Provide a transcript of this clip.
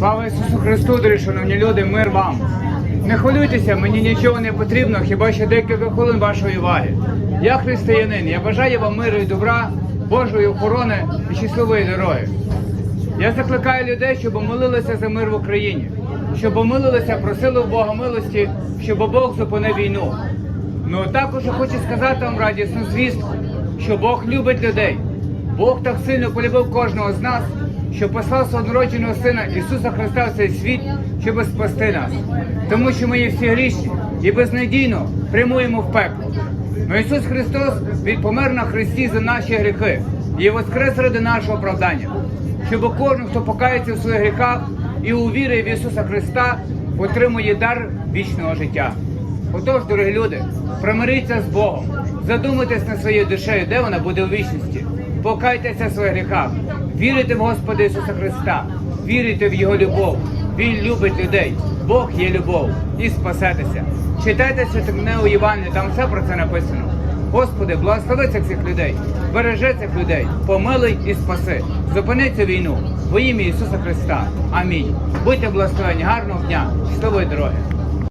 Слава Ісусу Христу, дорогі шановні люди, мир вам. Не хвилюйтеся, мені нічого не потрібно, хіба що декілька хвилин вашої уваги. Я християнин, я бажаю вам миру і добра, Божої охорони і щасливої дороги. Я закликаю людей, щоб молилися за мир в Україні, щоб молилися, просили у Бога милості, щоб Бог зупинив війну. Ну також хочу сказати вам радісну звістку, що Бог любить людей. Бог так сильно полюбив кожного з нас, що послав свого народженого Сина Ісуса Христа в цей світ, щоб спасти нас. Тому що ми є всі грішні і безнадійно прямуємо в пекло. Но Ісус Христос Він помер на Христі за наші гріхи і воскрес ради нашого оправдання щоб кожен, хто покається в своїх гріхах і увірить в Ісуса Христа, отримує дар вічного життя. Отож, дорогі люди, примиріться з Богом, задумайтесь над своєю душею, де вона буде у вічності. Покайтеся в своїх гріхах, вірите в Господа Ісуса Христа, вірите в Його любов. Він любить людей, Бог є любов і спасетеся. Читайте святокне у Євангелії, там все про це написано. Господи, благослови цих людей, бережи цих людей, помилуй і спаси. Зупини цю війну во ім'я Ісуса Христа. Амінь. Будьте благословені, гарного дня, щасливої дороги.